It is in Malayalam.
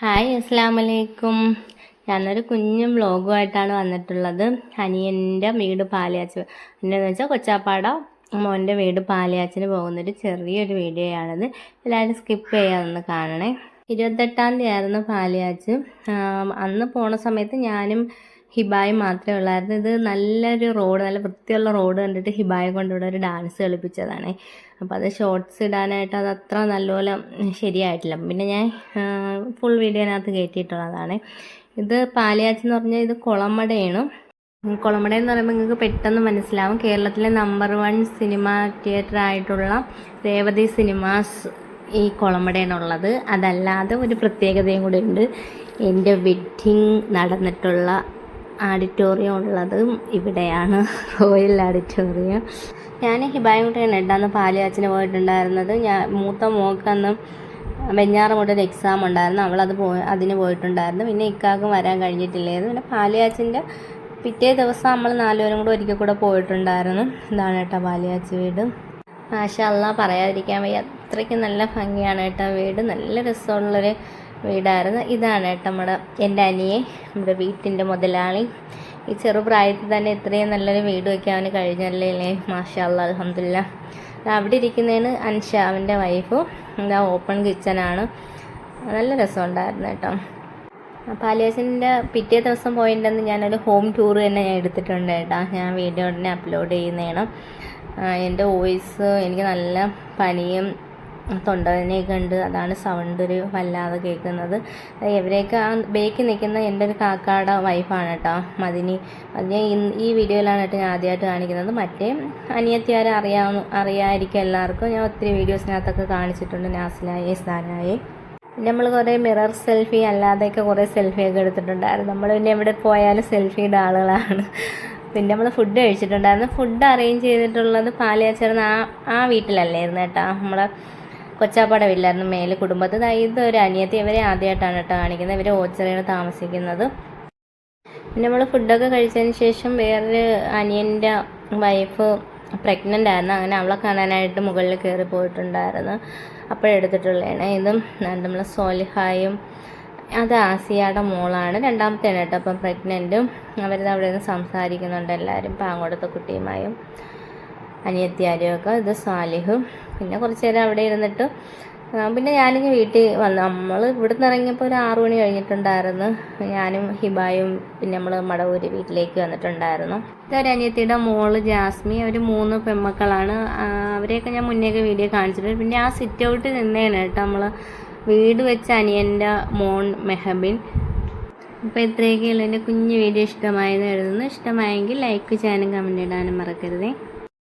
ഹായ് അസ്സാം വലൈക്കും ഞാനൊരു കുഞ്ഞും വ്ളോഗുമായിട്ടാണ് വന്നിട്ടുള്ളത്. അനിയന്റെ വീട് പാലയാച്ച് എന്താണെന്ന് വെച്ചാൽ കൊച്ചാപ്പാട മോന്റെ വീട് പാലയാച്ചിന് പോകുന്നൊരു ചെറിയൊരു വീഡിയോ വീഡിയോയാണിത്. എല്ലാവരും സ്കിപ്പ് ചെയ്യാതൊന്ന് കാണണേ. ഇരുപത്തെട്ടാം തീയതി ആയിരുന്നു പാലയാച്ച് അന്ന് പോണ സമയത്ത് ഞാനും ഹിബായും മാത്രമേ ഉള്ളായിരുന്നു. ഇത് നല്ലൊരു റോഡ് നല്ല വൃത്തിയുള്ള റോഡ് കണ്ടിട്ട് ഹിബായ കൊണ്ടിവിടെ ഒരു ഡാൻസ് കളിപ്പിച്ചതാണ്. അപ്പോൾ അത് ഷോർട്സ് ഇടാനായിട്ട് അത് അത്ര നല്ലപോലെ ശരിയായിട്ടില്ല. പിന്നെ ഞാൻ ഫുൾ വീഡിയോനകത്ത് കയറ്റിയിട്ടുള്ളതാണ് ഇത് പാലിയാച്ചെന്ന് പറഞ്ഞാൽ ഇത് കുളമടയാണ്. കുളമട എന്ന് പറയുമ്പോൾ നിങ്ങൾക്ക് പെട്ടെന്ന് മനസ്സിലാവും. കേരളത്തിലെ നമ്പർ വൺ സിനിമ തിയേറ്റർ ആയിട്ടുള്ള രേവതി സിനിമാസ് ഈ കുളമടയാണുള്ളത്. അതല്ലാതെ ഒരു പ്രത്യേകതയും കൂടി ഉണ്ട്. എന്റെ വെഡ്ഡിങ് നടന്നിട്ടുള്ള ആഡിറ്റോറിയം ഉള്ളത് ഇവിടെയാണ്. റോയൽ ആഡിറ്റോറിയം ഞാൻ ഹിബായും എട്ടാന്ന് കേട്ടോ പാലിയാച്ചിന് പോയിട്ടുണ്ടായിരുന്നത്. ഞാൻ മൂത്ത മോക്കന്ന് വെഞ്ഞാറ് വെഞ്ഞാറമൂട് എക്സാം ഉണ്ടായിരുന്നു. അവളത് പോയി അതിന് പോയിട്ടുണ്ടായിരുന്നു. പിന്നെ ഇക്കാക്കും വരാൻ കഴിഞ്ഞിട്ടില്ലായിരുന്നു. പിന്നെ പാലിയാച്ചിന്റെ പിറ്റേ ദിവസം നമ്മൾ നാലുപേരും കൂടെ ഒരിക്കൽ കൂടെ പോയിട്ടുണ്ടായിരുന്നു. ഇതാണ് കേട്ടോ പാലിയാച്ച് വീട്. മാഷല്ല പറയാതിരിക്കാൻ വയ്യ. അത്രയ്ക്ക് നല്ല ഭംഗിയാണ് കേട്ടോ വീട്. നല്ല രസമുള്ളൊരു വീടായിരുന്നു. ഇതാണ് കേട്ടോ നമ്മുടെ എന്റെ അനിയെ നമ്മുടെ വീട്ടിന്റെ മുതലാളി. ഈ ചെറുപ്രായത്തിൽ തന്നെ ഇത്രയും നല്ലൊരു വീട് വയ്ക്കാൻ അവന് കഴിഞ്ഞല്ലേ? അല്ലേ മാഷാല്ല അലഹമില്ല അവിടെ ഇരിക്കുന്നതിന് അൻഷ അവന്റെ വൈഫും എന്താ ഓപ്പൺ കിച്ചനാണ് നല്ല രസമുണ്ടായിരുന്നു കേട്ടോ. പാലിയേഷന്റെ പിറ്റേ ദിവസം പോയിട്ടുണ്ടെന്ന് ഞാനൊരു ഹോം ടൂർ തന്നെ ഞാൻ എടുത്തിട്ടുണ്ട് കേട്ടോ. ഞാൻ വീഡിയോ ഉടനെ അപ്ലോഡ് ചെയ്യുന്നതാണ്. എന്റെ വോയിസ് എനിക്ക് നല്ല പനിയും തൊണ്ടവേദനയൊക്കെ ഉണ്ട് അതാണ് സൗണ്ട് ഒരു വല്ലാതെ കേൾക്കുന്നത്. ഇവരെയൊക്കെ ആ ബേക്കിൽ നിൽക്കുന്ന എന്റെ ഒരു കാക്കാടെ വൈഫാണ് കേട്ടോ മദിനി മദിനി ഈ വീഡിയോയിലാണ് കേട്ടോ ഞാൻ ആദ്യമായിട്ട് കാണിക്കുന്നത്. മറ്റേ അനിയത്തിയാരെ അറിയാവുന്ന അറിയാമായിരിക്കും എല്ലാവർക്കും ഞാൻ ഒത്തിരി വീഡിയോസിനകത്തൊക്കെ കാണിച്ചിട്ടുണ്ട് നാസിലായി സ്ഥാനായി നമ്മൾ കുറേ മിറർ സെൽഫി അല്ലാതെയൊക്കെ കുറേ സെൽഫിയൊക്കെ എടുത്തിട്ടുണ്ടായിരുന്നു. നമ്മൾ പിന്നെ എവിടെ പോയാലും സെൽഫിയുടെ ആളുകളാണ്. പിന്നെ നമ്മൾ ഫുഡ് കഴിച്ചിട്ടുണ്ടായിരുന്നു. ഫുഡ് അറേഞ്ച് ചെയ്തിട്ടുള്ളത് പാലയാച്ചേർന്ന് ആ ആ വീട്ടിലല്ലായിരുന്നു കേട്ടോ. നമ്മളെ കൊച്ചാപ്പാടെ വീട്ടിലായിരുന്നു മേലെ കുടുംബത്തിൽ ഇത് ഒരു അനിയത്തി ഇവരെ ആദ്യമായിട്ടാണ് കേട്ടോ കാണിക്കുന്നത്. ഇവർ ഓച്ചറയാണ് താമസിക്കുന്നത്. പിന്നെ നമ്മൾ ഫുഡൊക്കെ കഴിച്ചതിന് ശേഷം വേറൊരു അനിയന്റെ വൈഫ് പ്രഗ്നന്റ് ആയിരുന്നു. അങ്ങനെ അവളെ കാണാനായിട്ട് മുകളിൽ കയറി പോയിട്ടുണ്ടായിരുന്നു. അപ്പോഴെടുത്തിട്ടുള്ളതാണ് ഇതും നമ്മൾ സോലിഹായും അത് ആസിയയുടെ മോളാണ്. രണ്ടാമത്തേനായിട്ട് അപ്പം പ്രഗ്നന്റും അവരിത് അവിടെ നിന്ന് സംസാരിക്കുന്നുണ്ട് എല്ലാവരും പാങ്ങോടത്തെ കുട്ടിയുമായും. അനിയത്തിയാരും ഒക്കെ ഇത് സാലിഹും പിന്നെ കുറച്ച് നേരം അവിടെ ഇരുന്നിട്ട് പിന്നെ ഞാനിങ്ങ് വീട്ടിൽ വന്നു നമ്മൾ ഇവിടെ നിന്ന് ഇറങ്ങിയപ്പോൾ ഒരു ആറു മണി കഴിഞ്ഞിട്ടുണ്ടായിരുന്നു. ഞാനും ഹിബായും പിന്നെ നമ്മൾ മടവൂര് വീട്ടിലേക്ക് വന്നിട്ടുണ്ടായിരുന്നു. ഇതൊരു അനിയത്തിയുടെ മോൾ ജാസ്മി അവർ മൂന്ന് പെമ്മക്കളാണ് അവരെയൊക്കെ ഞാൻ മുന്നേക്ക് വീഡിയോ കാണിച്ചിട്ടുണ്ട്. പിന്നെ ആ സിറ്റ് ഔട്ട് നിന്നേനെ കേട്ടോ നമ്മൾ വീട് വെച്ച അനിയന്റെ മോൺ മെഹബിൻ. അപ്പോൾ ഇത്രയൊക്കെയുള്ള എന്റെ കുഞ്ഞു വീഡിയോ ഇഷ്ടമായെന്ന് എഴുതുന്നു ഇഷ്ടമായെങ്കിൽ ലൈക്ക് ചെയ്യാനും കമന്റ് ഇടാനും മറക്കരുതേ.